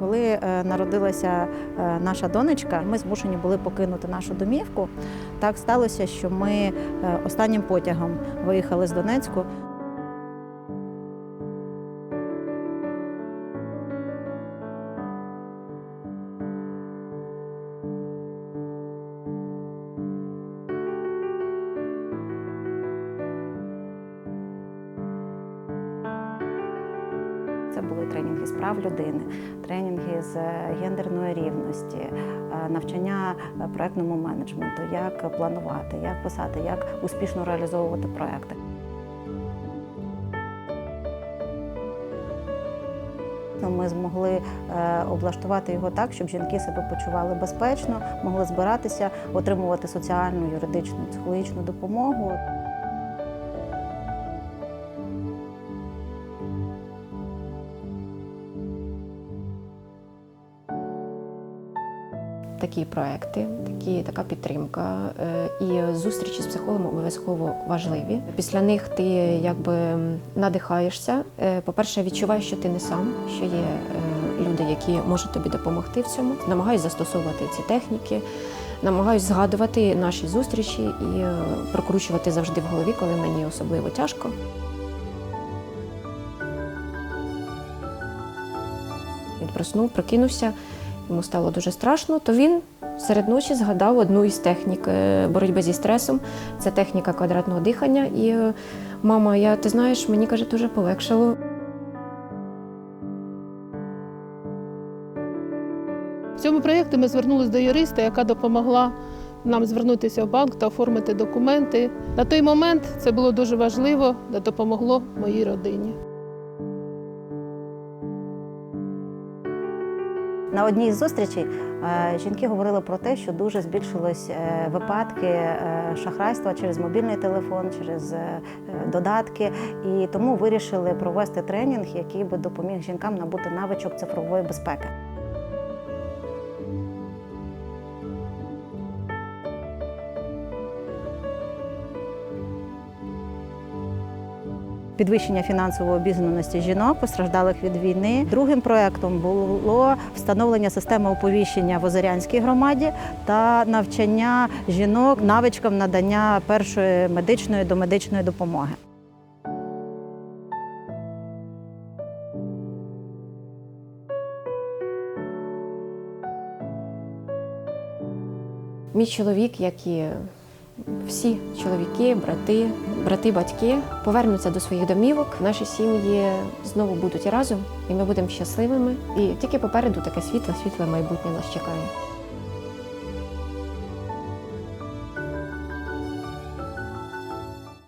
Коли е, народилася е, наша донечка, ми змушені були покинути нашу домівку. Так сталося, що ми е, останнім потягом виїхали з Донецьку. Це були тренінги з прав людини, тренінги з е, гендерної рівності, е, навчання е, проектному менеджменту, як планувати, як писати, як успішно реалізовувати проекти. Ну, Ми змогли облаштувати його так, щоб жінки себе почували безпечно, могли збиратися, отримувати соціальну, юридичну, психологічну допомогу. Такі проекти, такі, така підтримка е, і зустрічі з психологом обов'язково важливі. Після них ти якби надихаєшся. Е, По-перше, відчуваєш, що ти не сам, що є е, люди, які можуть тобі допомогти в цьому. Намагаюсь застосовувати ці техніки, намагаюсь згадувати наші зустрічі і прокручувати завжди в голові, коли мені особливо тяжко. Проснув, прокинувся, йому стало дуже страшно, то він серед ночі згадав одну із технік е, боротьби зі стресом. Це техніка квадратного дихання. І е, мама, я ти знаєш, мені каже, дуже полегшало. В цьому проєкті ми звернулися до юриста, яка допомогла нам звернутися в банк та оформити документи. На той момент це було дуже важливо, де допомогло моїй родині. На одній з зустрічей е, жінки говорили про те, що дуже збільшились е, випадки е, шахрайства через мобільний телефон, через додатки, і тому вирішили провести тренінг, який би допоміг жінкам набути навичок цифрової безпеки. Підвищення фінансової обізнаності жінок, постраждалих від війни. Другим проектом було встановлення системи оповіщення в Озерянській громаді та навчання жінок навичкам надання першої медичної домедичної допомоги. Мій чоловік, як і всі чоловіки, брати, брати, батьки повернуться до своїх домівок. Наші сім'ї знову будуть разом, і ми будемо щасливими. І тільки попереду таке світле, світле майбутнє нас чекає.